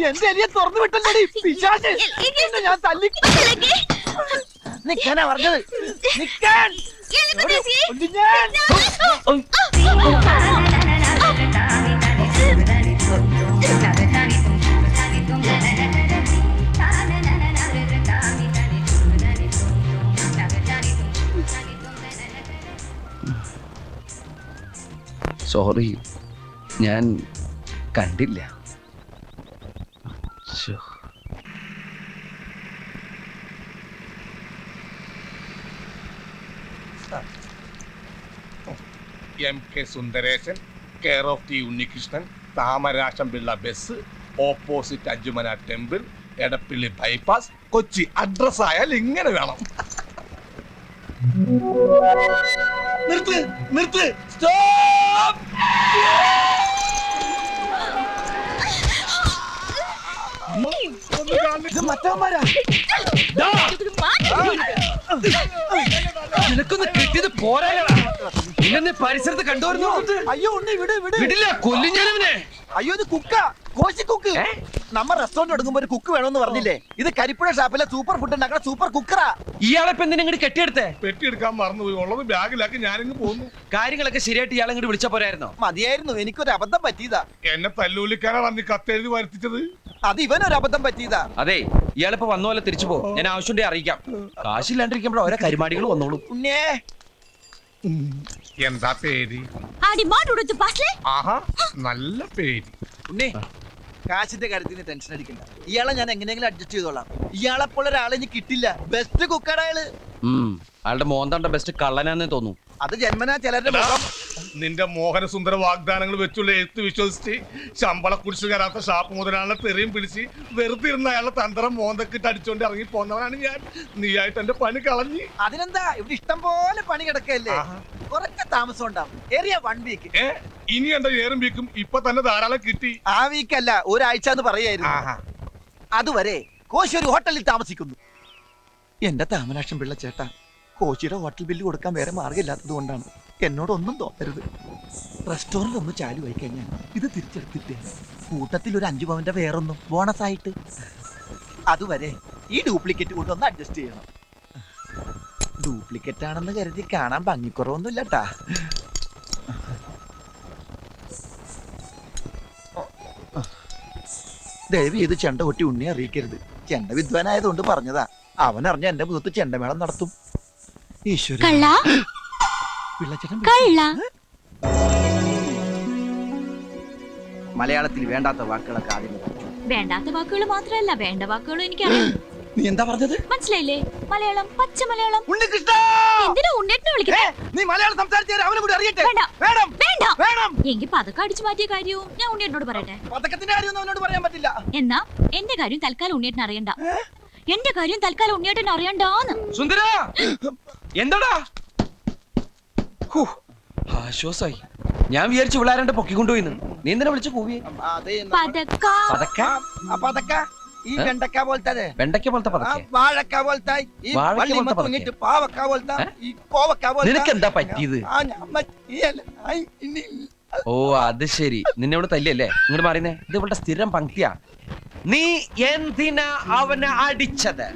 എന്റെ എലിയെ തുറന്നു വിട്ടല്ലോടി പിശാച് എന്നെ ഞാൻ തല്ലി നിക്കാനാ പറഞ്ഞത്. നിക്കാൻ ഉണ്ട് സോറി ഞാൻ കണ്ടില്ല. M K Sundareshan care of T Unnikrishnan Thamarasham Pillai bus opposite Anchumana temple Edappally bypass Kochi അഡ്രസ്സായാൽ ഇങ്ങനെ വേണം. നിർത്ത് നിർത്ത്. സ്റ്റോപ്പ് നിനക്കൊന്ന് കിട്ടിയത് ഇന്നെ പരിസരത്ത് കണ്ടുവരുന്നു. അയ്യോ ഉണ്ട് വിട് വിട്. വിടില്ല കൊല്ലും ഞാനവനെ. അയ്യോ ഇത് കുക്ക. കോശി കുക്ക്? നമ്മ റെസ്റ്റോറന്റ് എടുക്കുമ്പോ ഒരു കുക്ക് വേണമെന്ന് പറഞ്ഞില്ലേ? ഇത് കരിപ്പുഴ ഷാപ്പിലെ സൂപ്പർ ഫുഡ് ഉണ്ടാക്കുന്ന സൂപ്പർ കുക്കറാ ഇയാളെ ഇപ്പൊ എന്തിനാ ഇങ്ങോട്ട് കെട്ടിയെടുത്തേ? പെട്ടി എടുക്കാൻ മറന്നുപോയി. ഉള്ളത് ബാഗിലാക്കി ഞാനിങ്ങ് പോന്നു. കാര്യങ്ങളൊക്കെ ശരിയായിട്ട് ഇയാളെ ഇങ്ങോട്ട് വിളിച്ച പോരായിരുന്നോ? മതിയായിരുന്നു. എനിക്കൊരു അബദ്ധം പറ്റിയതാ. എന്നെ തല്ലൂലിക്കാനാണ് കത്തെഴുതി വരുത്തിച്ചത് അത് ഇവനൊരു അബദ്ധം പറ്റിയതാ. അതെ ഇയാളിപ്പോ വന്ന പോലെ തിരിച്ചു പോ. ഞാൻ ആവശ്യമുണ്ടെ അറിയിക്കാം. കാശില്ലാണ്ടിരിക്കുമ്പോ ഓരോ കരുമാടികൾ വന്നോളൂ. ഉണ്ണേ എന്താ പേര്? പാസ്ലേ ആഹാ നല്ല പേര്. ഉണ്ണേ കാശിന്റെ കാര്യത്തിൽ ടെൻഷൻ അടിക്കണ്ട. ഇയാളെ ഞാൻ എങ്ങനെയെങ്കിലും അഡ്ജസ്റ്റ് ചെയ്തോളാം. ഇയാളെ പോലെ ഒരാളെ ഇനി കിട്ടില്ല. ബെസ്റ്റ് കുക്കറാ അയാൾ അയാളുടെ മോന്താണ്ട ബെസ്റ്റ് കള്ളനാന്നേ തോന്നുന്നു. അത് ജന്മനാ ചിലരുടെ മുഖം. നിന്റെ മോഹനസുന്ദര വാഗ്ദാനങ്ങൾ വെച്ചുള്ള എഴുത്ത് വിശ്വസിച്ച് ശമ്പള കുടിച്ചു കയറാത്ത ഷാപ്പ് മുതലാളെ തെറിയും പിടിച്ച് വെറുതെ ഇരുന്ന അയാളെ തന്ത്രം മോന്തക്കിട്ട് അടിച്ചോണ്ട് ഇറങ്ങി പോന്നവനാണ് ഞാൻ. നീയായിട്ട് എന്റെ പണി കളഞ്ഞു. അതിനെന്താ? ഇവിടെ ഇഷ്ടം പോലെ പണി കിടക്കല്ലേ. കുറച്ച് താമസം ഉണ്ടാവും. ഏറിയ വൺ വീക്ക് ഇനി എന്റെ ഏറും വീക്കും? ഇപ്പൊ തന്നെ ധാരാളം കിട്ടി. ആ വീക്കല്ല ഒരാഴ്ച എന്ന് പറയായിരുന്നു. അതുവരെ കോശി ഒരു ഹോട്ടലിൽ താമസിക്കുന്നു. എന്റെ താമരാക്ഷം പിള്ള ചേട്ടാ കോശിയുടെ ഹോട്ടൽ ബില്ല് കൊടുക്കാൻ വേറെ മാർഗമില്ലാത്തത് കൊണ്ടാണ് എന്നോടൊന്നും തോന്നരുത്. റെസ്റ്റോറന്റ് ഒന്ന് ചാലു ആയി കഴിഞ്ഞാൽ ഇത് തിരിച്ചെടുത്തിട്ട്. കൂട്ടത്തിൽ ഒരു അഞ്ചു പവന്റെ വേറൊന്നും ബോണസ് ആയിട്ട്. അതുവരെ ഈ ഡ്യൂപ്ലിക്കേറ്റ് കൊണ്ട് ഒന്ന് അഡ്ജസ്റ്റ് ചെയ്യണം. ഡ്യൂപ്ലിക്കേറ്റ് ആണെന്ന് കരുതി കാണാൻ ഭംഗിക്കുറവൊന്നും ദയവ് ചെയ്ത് ചെണ്ട കൊട്ടി ഉണ്ണിയെ അറിയിക്കരുത്. ചെണ്ട വിദ്വാനായതുകൊണ്ട് പറഞ്ഞതാ. അവൻ അറിഞ്ഞ എന്റെ മുഖത്ത് ചെണ്ടമേളം നടത്തും. ഈശ്വര. മലയാളത്തിൽ വേണ്ടാത്ത വാക്കുകളൊക്കെ ആദ്യം വേണ്ടാത്ത വാക്കുകൾ മാത്രമല്ല വേണ്ട വാക്കുകളും എനിക്കറിയാം. നീ എന്താ പറഞ്ഞത്? മനസ്സിലായില്ലേ? മലയാളം പച്ച മലയാളം. ഉണ്ണികൃഷ്ണ! എന്തിനാ ഉണ്ണേട്ടിനെ ഏ, വിളിക്കട്ടെ നീ മലയാളം സംസാരിച്ചാൽ അവനെ കൂടി അറിയട്ടെ. വേണ്ട. വേണം. വേണ്ട. വേണം. എങ്കിൽ പതക്കം അടിച്ചു മാറ്റിയ കാര്യവും ഞാൻ ഉണ്ണേട്ടിനോട് പറയട്ടെ. പതക്കത്തിന്റെ കാര്യമൊന്നും അവനോട് പറയാൻ പറ്റില്ല. എന്നാ എന്റെ കാര്യം തൽക്കാലം ഉണ്ണേട്ടിന് അറിയണ്ട. എന്റെ കാര്യം തൽക്കാലം ഉണ്ണിയേട്ടൻ അറിയണ്ടാന്ന്. സുന്ദര! എന്താടാ? ഹൂ, ആശ്വാസായി. ഞാൻ വിചാരിച്ചു വിളാരണ്ട് പൊക്കിക്കൊണ്ടുപോയിന്ന്. നീ എന്തിനാ വിളിച്ചു കൂവിയെ? അതെ പതക്ക. പതക്ക? പതക്ക. ഈ? വെണ്ടക്ക പോലത്തെ വെണ്ടക്ക പോലത്തെ പതക്കെ? വാഴക്ക പോലത്തെ ഈ വാഴക്ക പോലത്തെ തൂങ്ങിട്ട് പാവക്ക പോലത്തെ ഈ കോവക്ക പോലത്തെ. നിനക്ക് എന്താ പറ്റിയത് ഓ അത് ശരി. നിന്നെ ഇവിടെ തല്ലിയല്ലേ? ഇങ്ങോട്ട് പറയുന്നേ ഇത് ഇവളുടെ സ്ഥിരം പങ്ക്തിയാ. നീ എന്തിനാ അവനെ അടിച്ചത്?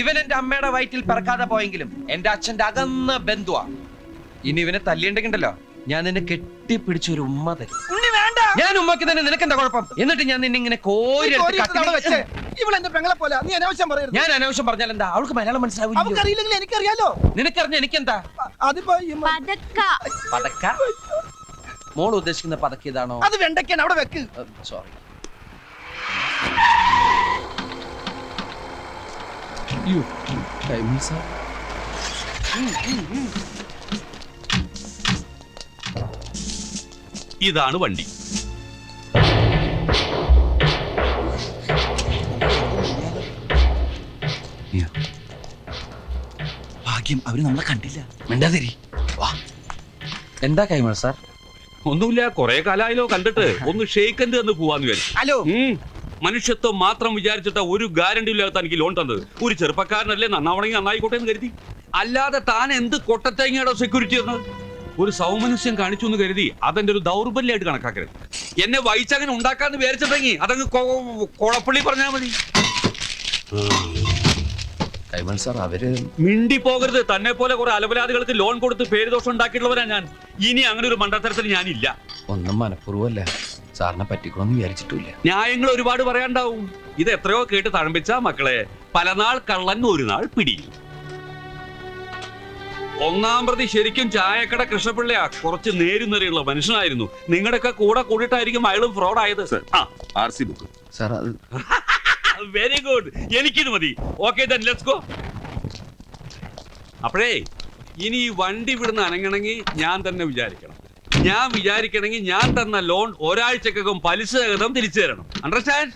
ഇവൻ എന്റെ അമ്മയുടെ വയറ്റിൽ പിറക്കാതെ പോയെങ്കിലും എന്റെ അച്ഛന്റെ അകന്ന ബന്ധുവാ. ഇനി ഇവനെ തല്ലിയുണ്ടെങ്കിണ്ടല്ലോ ഞാൻ നിന്നെ കെട്ടിപ്പിടിച്ച ഒരു ഉമ്മ തരും. വേണ്ട. ഞാൻ ഉമ്മക്ക് തന്നെ നിനക്ക് എന്താ കുഴപ്പം? എന്നിട്ട് ഞാൻ നിന്നെ ഇങ്ങനെ കോരി ഞാൻ അനാവശ്യം പറഞ്ഞാൽ എന്താ? അവൾക്ക് മലയാളം മനസ്സിലാവില്ല എനിക്കറിയാലോ. നിനക്കറിഞ്ഞ എനിക്കെന്താ? പതക്ക. മോൾ ഉദ്ദേശിക്കുന്ന പതക്ക ഇതാണോ? അത് വെണ്ടയ്ക്കാണ് അവിടെ വെക്ക്. സോറി ഇതാണ് വണ്ടി. ഭാഗ്യം അവർ നമ്മളെ കണ്ടില്ല. മിണ്ടാതിരി. എന്താ കൈമൾ സാർ? ഒന്നുമില്ല കൊറേ കാലായാലോ കണ്ടിട്ട്. ഒന്ന് ഷെയ്ക്കൻഡ് തന്ന് പോവാന്ന് വിചാരിച്ചു. ഹലോ. മനുഷ്യത്വം മാത്രം വിചാരിച്ചിട്ട ഒരു ഗ്യാരണ്ടി ഇല്ലാത്ത എനിക്ക് ലോൺ തന്നത്. ഒരു ചെറുപ്പക്കാരനല്ലേ നന്നാവണമെങ്കിൽ നന്നായിക്കോട്ടെ എന്ന് കരുതി. അല്ലാതെ താൻ എന്ത് കൊട്ടത്തേങ്ങയുടെ സെക്യൂരിറ്റി തന്നത്? ഒരു സൗമനസ്യം കാണിച്ചു എന്ന് കരുതി അതെന്റെ ഒരു ദൗർബല്യമായിട്ട് കണക്കാക്കരുത്. എന്നെ വൈച്ചങ്ങനെ ഉണ്ടാക്കാന്ന് വിചാരിച്ചിട്ടെങ്കിൽ അതങ്ങ് കൊളപ്പള്ളി പറഞ്ഞാൽ മതി. കൈമൾ സാർ അവർ മിണ്ടി പോകരുത് തന്നെ പോലെ കുറെ അലപരാധികൾക്ക് ലോൺ കൊടുത്ത് പേര് ദോഷം ഉണ്ടാക്കിയിട്ടുള്ളവരാ ഞാൻ. ഇനി അങ്ങനെ ഒരു മണ്ടത്തരത്തിൽ ഞാനില്ല. ഒന്നും മനഃപൂർവമല്ല. സാറിനെ പറ്റിക്കണമെന്ന് വിചാരിച്ചിട്ടില്ല ന്യായങ്ങൾ ഒരുപാട് പറയാണ്ടാവും. ഇത് എത്രയോ കേട്ട് തഴമ്പിച്ച മക്കളെ. പലനാൾ കള്ളൻ ഒരു നാൾ പിടി ഒന്നാം പ്രതി ശരിക്കും ചായക്കട കൃഷ്ണപിള്ളയാ. കുറച്ച് നേരുന്നറിയുള്ള മനുഷ്യനായിരുന്നു. നിങ്ങളുടെയൊക്കെ കൂടെ കൂടിയിട്ടായിരിക്കും അയാളും ഫ്രോഡ് ആയത് ആ. R C book. സാർ അത് വെരി ഗുഡ് എനിക്കിത് മതി. ഓക്കെ ദെൻ ലെറ്റ്സ് ഗോ അപ്പോഴേ ഇനി ഈ വണ്ടി വിടുന്ന അനങ്ങണമെങ്കിൽ ഞാൻ തന്നെ വിചാരിക്കണം. ഞാൻ വിചാരിക്കണമെങ്കിൽ ഞാൻ തന്ന ലോൺ ഒരാഴ്ചക്കകം പലിശ സഹിതം തിരിച്ചു തരണം. അണ്ടർസ്റ്റാൻഡ്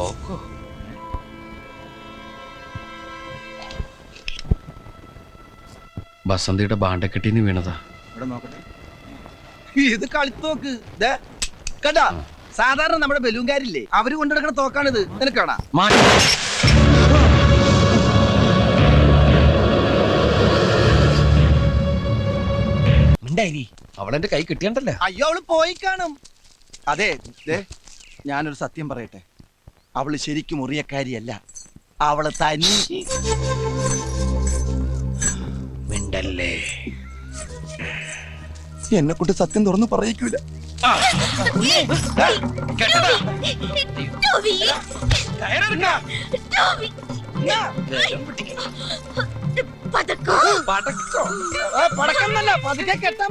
തോക്കോ ബസന്തിയുടെ ബാണ്ടക്കെട്ടിന്ന് വീണതാ. ഇത് കളിത്തോക്ക് ദേ, കണ്ടാ? സാധാരണ നമ്മുടെ ബലൂൺകാരില്ലേ? അവർ കൊണ്ടുനടക്കുന്ന തോക്കാണിത്. നിനക്കാണാ മിണ്ടായി അവളെന്റെ കൈ കിട്ടിയണ്ടല്ലേ. അയ്യോ അവൾ പോയി കാണും. അതെ ദേ ഞാനൊരു സത്യം പറയട്ടെ. അവൾ ശരിക്കും മുറിയക്കാരിയല്ല അവൾ തനി. മിണ്ടല്ലേ? എന്നെ കൊണ്ട് സത്യം തുറന്നു പറയിക്കൂല. ടോബി. പതക്കോ. കെട്ടാൻ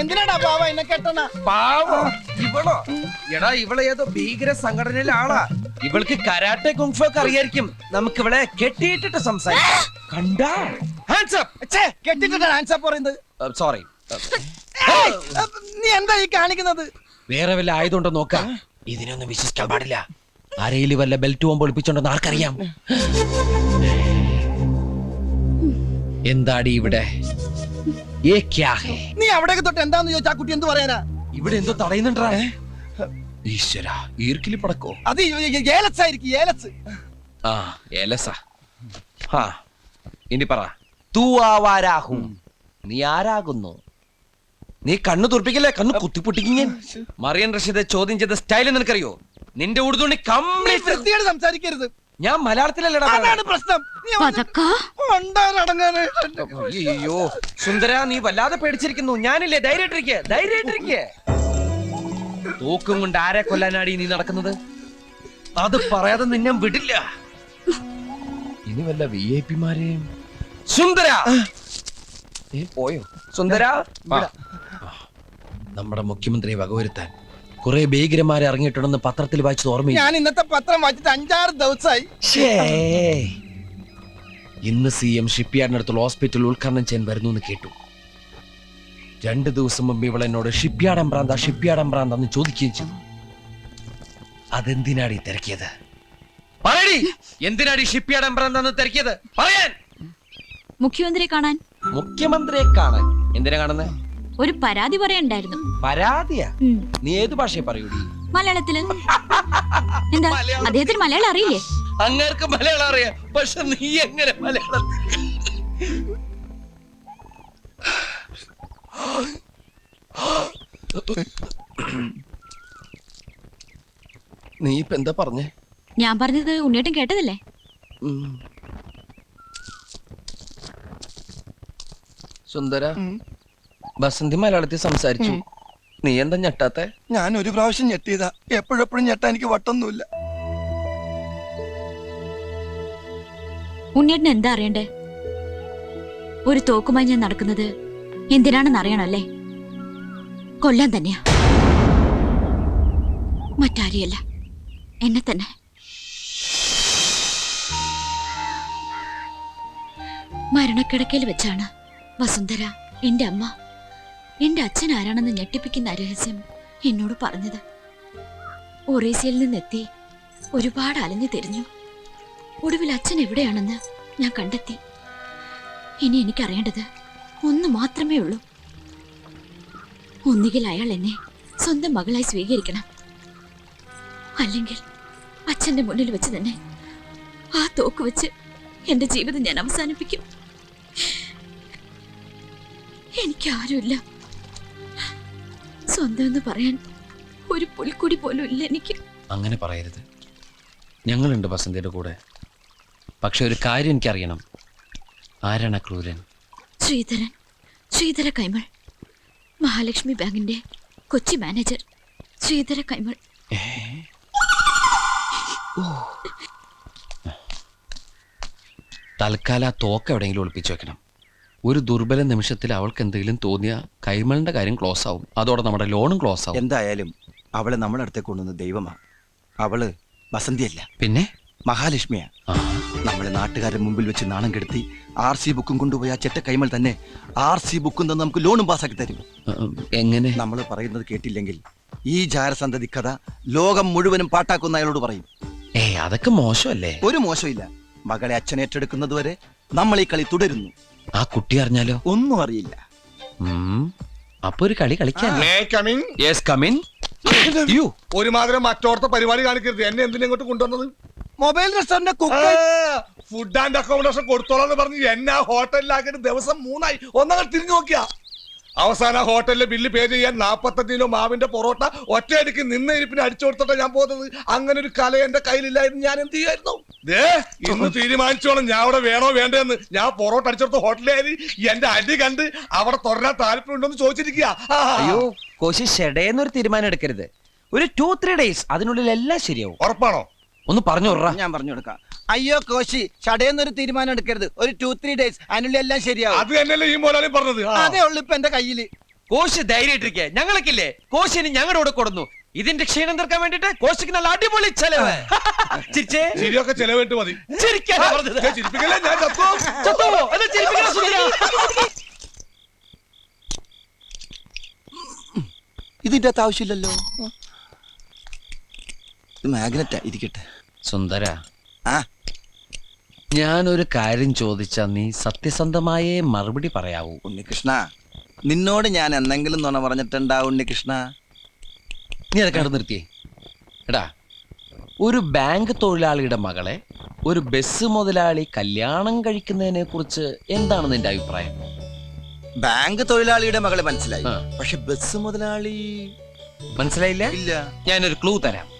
എന്തിനാടാ പാവ എന്നെ കെട്ടണ? പാവം. ഇവളോ? എടാ ഇവളെ ഏതോ ഭീകര സംഘടനയിലെ ആളാ. ഇവൾക്ക് കരാട്ടെ കുങ്ഫോ ഒക്കെ അറിയായിരിക്കും. നമുക്ക് ഇവളെ കെട്ടിയിട്ടിട്ട് സംസാരിക്കാം. കണ്ടാ? ഹാൻഡ്സ് ആൻസർ പറയുന്നത്. അപ്പ് സോറി നീ എന്താ ഈ കാണിക്കുന്നത്? വേറെ വല്ല ആയതുകൊണ്ടോ നോക്കാം. ഇതിനൊന്നും വിശ്വസിക്കാൻ പാടില്ല. അരയിൽ വല്ല ബെൽറ്റ് പോകുമ്പോൾ ഒളിപ്പിച്ചോണ്ടെന്ന് ആർക്കറിയാം. എന്താടി ഇവിടെ? നീ അവിടെയൊക്കെ തൊട്ട് എന്താന്ന് ചോദിച്ചാ കുട്ടി എന്ത് പറയാനാ? ഇവിടെ എന്തോ തടയുന്നുണ്ടാ? ഈശ്വര ഈർക്കിലി പടക്കോ? അത് ഏലസ് ആയിരിക്കും ഏലസ് ആ ഏലസ ഹാ ഇനി പറ. തൂ ആവാരാഹും നീ ആരാകുന്നു? നീ കണ്ണു തുറപ്പിക്കല്ലേ? കണ്ണു കുത്തിപ്പൊട്ടിക്കും ഞാൻ മറിയൻ റഷീദെ ചോദ്യം ചെയ്ത സ്റ്റൈൽ നിനക്കറിയോ? നിന്റെ ഉടുതുണി കംപ്ലീറ്റ് സംസാരിക്കരുത്. ഞാൻ മലയാളത്തിലല്ലടാ അതാണ് പ്രശ്നം. അയ്യോ സുന്ദര നീ വല്ലാതെ പേടിച്ചിരിക്കുന്നു. ഞാനില്ലേ? ധൈര്യമായിട്ടിരിക്കെ ധൈര്യമായിട്ടിരിക്കെ. തൂക്കും കൊണ്ട് ആരെ കൊല്ലാനാടി നീ നടക്കുന്നത്? അത് പറയാതെ നിന്നെ വിടില്ല. ഇനി വല്ല വി ഐ പിമാരെയും സുന്ദര! പോയോ? സുന്ദര നമ്മുടെ മുഖ്യമന്ത്രിയെ വകവരുത്താൻ കുറെ ഭീകരന്മാരെ ഇറങ്ങിയിട്ടുണ്ടെന്ന് പത്രത്തിൽ വായിച്ചത് ഓർമ്മ ഞാൻ ഇന്നത്തെ പത്രം വായിച്ചിട്ട് അഞ്ചാറ് ദിവസമായി. ഇന്ന് സി എം ഷിപ്പ്യാർഡിനടുത്തുള്ള ഹോസ്പിറ്റൽ ഉദ്ഘാടനം ചെയ്യാൻ വരുന്നു എന്ന് കേട്ടു. രണ്ട് ദിവസം മുമ്പ് ഇവൾ എന്നോട് ഷിപ്പ്യാർഡ് പ്രാന്ത ഷിപ്പ്യാർഡ് പ്രാന്ത എന്ന് ചോദിക്കുകയും ചെയ്തു. അതെന്തിനാടി തിരക്കിയത്? പറയടി! എന്തിനാടി ഷിപ്പ്യാർഡ് അമ്പ്രാന്ത എന്ന് തിരക്കിയത്? പറയാൻ! മുഖ്യമന്ത്രിയെ കാണാൻ. മുഖ്യമന്ത്രിയെ കാണാൻ. എന്തിനാ കാണുന്നത് ഒരു പരാതി പറയണ്ടായിരുന്നു പരാതിയാ? നീ ഏത് ഭാഷയെ പറയൂടി? മലയാളത്തിൽ. എന്താ. അദ്ദേഹത്തിന് മലയാളം അറിയില്ലേ? അങ്ങേർക്ക് മലയാളം അറിയാം. പക്ഷെ നീ എങ്ങനെ മലയാളം നീ ഇപ്പൊ എന്താ പറഞ്ഞേ? ഞാൻ പറഞ്ഞത് ഉണ്ണിയേട്ടൻ കേട്ടതല്ലേ? സുന്ദര ബസന്തി മലയാളത്തിൽ സംസാരിച്ചു. നീ എന്താ ഞെട്ടാത്തെ? ഞാൻ ഒരു പ്രാവശ്യം ഞെട്ടിയതാ. എപ്പോഴെപ്പോഴും ഞെട്ടാ എനിക്ക് വട്ടൊന്നുമില്ല. ഉണ്ണിയേട്ടൻ എന്താ അറിയണ്ടേ? ഒരു തോക്കുമായി ഞാൻ നടക്കുന്നത് എന്തിനാണെന്ന് അറിയണല്ലേ കൊല്ലാൻ തന്നെയാ. മറ്റാരെയല്ല. എന്നെ തന്നെ. മരണക്കിടക്കയിൽ വെച്ചാണ് വസുന്ധര എന്റെ അമ്മ എന്റെ അച്ഛൻ ആരാണെന്ന് ഞെട്ടിപ്പിക്കുന്ന രഹസ്യം എന്നോട് പറഞ്ഞത്. ഒറീസയിൽ നിന്നെത്തി ഒരുപാട് അലഞ്ഞു തിരിഞ്ഞു. ഒടുവിൽ അച്ഛൻ എവിടെയാണെന്ന് ഞാൻ കണ്ടെത്തി. ഇനി എനിക്കറിയേണ്ടത് ഒന്ന് മാത്രമേ ഉള്ളൂ. ഒന്നുകിൽ അയാൾ എന്നെ സ്വന്തം മകളായി സ്വീകരിക്കണം. അല്ലെങ്കിൽ അച്ഛന്റെ മുന്നിൽ വെച്ച് തന്നെ ആ തോക്ക് വെച്ച് എന്റെ ജീവിതം ഞാൻ അവസാനിപ്പിക്കും. എനിക്ക് ആരുമില്ല സ്വന്തം എന്ന് പറയാൻ ഒരു പുൽക്കുടി പോലും ഇല്ല എനിക്ക്. അങ്ങനെ പറയരുത്. ഞങ്ങളുണ്ട് ബസന്തിയുടെ കൂടെ. പക്ഷെ ഒരു കാര്യം എനിക്കറിയണം. ആരാണ് ക്രൂരൻ? ശ്രീധരൻ. ശ്രീധര കൈമൾ. മഹാലക്ഷ്മി ബാങ്കിന്റെ കൊച്ചി മാനേജർ ശ്രീധര കൈമൾ. തൽക്കാലം ആ തോക്ക് എവിടെയെങ്കിലും ഒളിപ്പിച്ചു വെക്കണം. ഒരു ദുർബല നിമിഷത്തിൽ അവൾക്ക് എന്തെങ്കിലും തോന്നിയ കൈമളിന്റെ കാര്യം ക്ലോസ് ആവും. അതോടെ നമ്മുടെ ലോണും ക്ലോസ് ആവും. എന്തായാലും അവളെ നമ്മുടെ അടുത്തേക്ക് കൊണ്ടുവന്ന ദൈവമാ. അവൾ വസന്തിയല്ല. പിന്നെ? മഹാലക്ഷ്മിയാ. നമ്മളെ നാട്ടുകാരുടെ മുമ്പിൽ വെച്ച് നാണം കെടുത്തി ആർ സി ബുക്കും കൊണ്ടുപോയി ആ ചെറ്റ കൈമൾ തന്നെ ആർ സി ബുക്കും തന്നെ നമുക്ക് ലോണും പാസ്സാക്കി തരും. എങ്ങനെ? നമ്മൾ പറയുന്നത് കേട്ടില്ലെങ്കിൽ ഈ ജാരസന്തതി കഥ ലോകം മുഴുവനും പാട്ടാക്കുന്ന അയാളോട് പറയും. ഏ അതൊക്കെ മോശമല്ലേ? ഒരു മോശമില്ല. മകളെ അച്ഛൻ ഏറ്റെടുക്കുന്നത് വരെ നമ്മൾ ഈ കളി തുടരുന്നു. ആ കുട്ടി അറിഞ്ഞാലോ? ഒന്നും അറിയില്ല. അപ്പൊ ഒരു കളി കളിക്കാൻ യെസ് കമിൻ ഒരുമാതിരി മറ്റോടത്തെ പരിപാടി കാണിക്കരുത്. എന്നെ എന്തിനെ ഇങ്ങോട്ട് കൊണ്ടുവന്നത്? Mobile restaurant cook food and accommodation കൊടുത്തോളാന്ന് പറഞ്ഞ് എന്നെ ആ ഹോട്ടലിലാക്കിയിട്ട് ദിവസം മൂന്നായി. ഒന്നങ്ങൾ തിരിഞ്ഞു നോക്കിയാ. അവസാന ഹോട്ടലിലെ ബില്ല് പേ ചെയ്യാൻ നാപ്പത്തഞ്ച് കിലോ മാവിന്റെ പൊറോട്ട ഒറ്റയടിക്ക് നിന്ന് ഇരിപ്പിന് അടിച്ചു കൊടുത്തോട്ടെ ഞാൻ പോകുന്നത്. അങ്ങനെ ഒരു കല എന്റെ കയ്യിലില്ലായിരുന്നു. ഞാൻ എന്ത് ചെയ്യായിരുന്നു ദേ ഇന്ന് തീരുമാനിച്ചോളാം. ഞാൻ അവിടെ വേണോ വേണ്ടെന്ന്. ഞാൻ പൊറോട്ട അടിച്ചെടുത്ത ഹോട്ടലിൽ എന്റെ അടി കണ്ട് അവിടെ തുടരാൻ താല്പര്യമുണ്ടോ എന്ന് ചോദിച്ചിരിക്കുക അയ്യോ കോശി ഷെഡേന്നൊരു തീരുമാനം എടുക്കരുത്. ഒരു ടു ത്രീ ഡേയ്സ് അതിനുള്ളിൽ എല്ലാം ശരിയാവും. ഉറപ്പാണോ? ഒന്ന് പറഞ്ഞു. ഞാൻ പറഞ്ഞു കൊടുക്കാം. അയ്യോ കോശി ചടയെന്നൊരു തീരുമാനം എടുക്കരുത്. ഒരു ടു ത്രീ ഡേയ്സ് അതിനുള്ളിൽ എല്ലാം ശരിയാവും. അത് തന്നെയല്ലേ ഈ മോലാലി പറഞ്ഞത്? ആ. അതേ ഉള്ളു ഇപ്പൊ എന്റെ കയ്യിൽ. കോശി ധൈര്യമായിട്ടിരിക്കെ. ഞങ്ങൾക്കില്ലേ? കോശിന് ഞങ്ങളുടെ കൂടെ കൊടുന്നു. ഇതിന്റെ ക്ഷീണം തീർക്കാൻ വേണ്ടിട്ട് കോശിക്ക് നല്ല അടിപൊളി ചെലവ്. ചിരിച്ചേ. ചിരിയൊക്കെ ചെലവിട്ട് മതി. ചിരിക്കാനാ പറഞ്ഞത്. ഞാൻ ചിരിപ്പിക്കല്ലേ? ഞാൻ ചത്തുപോകും. ചത്തുപോവോ? എന്നാ ചിരിപ്പിക്കണ സുന്ദരി. ഇതിന്റെ അകത്ത് ആവശ്യമില്ലല്ലോ. ഇത് മാഗ്നറ്റാ ഇരിക്കട്ടെ. സുന്ദര. ആ. ഞാനൊരു കാര്യം ചോദിച്ചാ നീ സത്യസന്ധമായേ മറുപടി പറയാവൂ. ഉണ്ണികൃഷ്ണ നിന്നോട് ഞാൻ എന്തെങ്കിലും നുണ പറഞ്ഞിട്ടുണ്ടാ ഉണ്ണികൃഷ്ണ? നീ അതൊക്കെ കണ്ടു നിർത്തിയേ. എടാ ഒരു ബാങ്ക് തൊഴിലാളിയുടെ മകളെ ഒരു ബസ് മുതലാളി കല്യാണം കഴിക്കുന്നതിനെ കുറിച്ച് എന്താണ് നിന്റെ അഭിപ്രായം? ബാങ്ക് തൊഴിലാളിയുടെ മകളെ മനസ്സിലായി. ആ. പക്ഷെ ബസ് മുതലാളി മനസ്സിലായില്ല? ഇല്ല. ഞാനൊരു ക്ലൂ തരാം.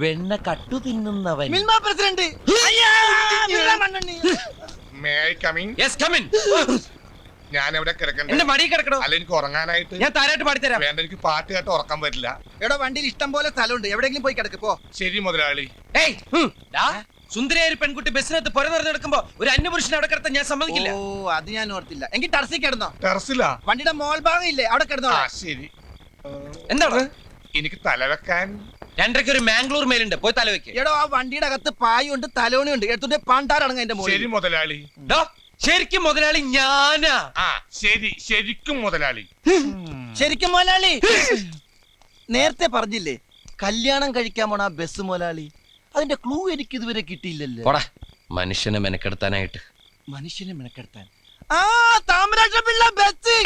വെണ്ണ കട്ടു തിന്നുന്നവൻ. Milma president I come in? Yes come in ഞാൻ എവിടെ കിടക്കണ്ടേ? എന്റെ മടി കിടക്കണോ? അല്ല എനിക്ക് ഉറങ്ങാനായിട്ട് ഞാൻ താരായിട്ട് പാടിത്തരാം. വേണ്ട എനിക്ക് പാട്ട് കേട്ട് ഉറക്കാൻ പറ്റില്ല എടാ വണ്ടിയിൽ ഇഷ്ടം പോലെ സ്ഥലമുണ്ട്. എവിടെയെങ്കിലും പോയി കിടക്ക് പോ. ശരി മുതലാളി. ഏയ് ഡാ, സുന്ദരിയായ ഒരു പെൺകുട്ടി ബസ്സിനകത്ത് പുര നിറഞ്ഞെടുക്കുമ്പോ ഒരു അന്യപുരുഷനെ അവിടെ കിടത്താൻ ഞാൻ സമ്മതിക്കില്ല. ഓ അത് ഞാൻ ഓർത്തില്ല. എങ്കിൽ ടർസി കിടന്നോ? ടെറസിലാ വണ്ടിയുടെ മോൾ ഭാഗം ഇല്ലേ? അവിടെ കിടന്നോ ആ ശരി. എന്താണ്? എനിക്ക് തലവെക്കാൻ രണ്ടരയ്ക്ക് ഒരു മാംഗ്ലൂർ മേലുണ്ട്. പോയി തലവെക്ക് എടോ ആ വണ്ടിയുടെ അകത്ത് പായുണ്ട് തലോണിയുണ്ട്. എടുത്തിട്ട് പാണ്ടാറടങ്ങ എന്റെ ശരി മുതലാളി. ഡോ, ശരിക്കും മുതലാളി ഞാനാ? ആ ശരി ശരിക്കും മുതലാളി. ശരിക്കും മുതലാളി. നേരത്തെ പറഞ്ഞില്ലേ കല്യാണം കഴിക്കാൻ പോണ ആ ബസ് മുതലാളി അതിന്റെ ക്ലൂ എനിക്ക് ഇതുവരെ കിട്ടിയില്ലല്ലോ. പോടാ മനുഷ്യനെ മെനക്കെടുത്താനായിട്ട്. മനുഷ്യനെ മെനക്കെടുത്താൻ. ആ താമരാജ പിള്ള ബസ്.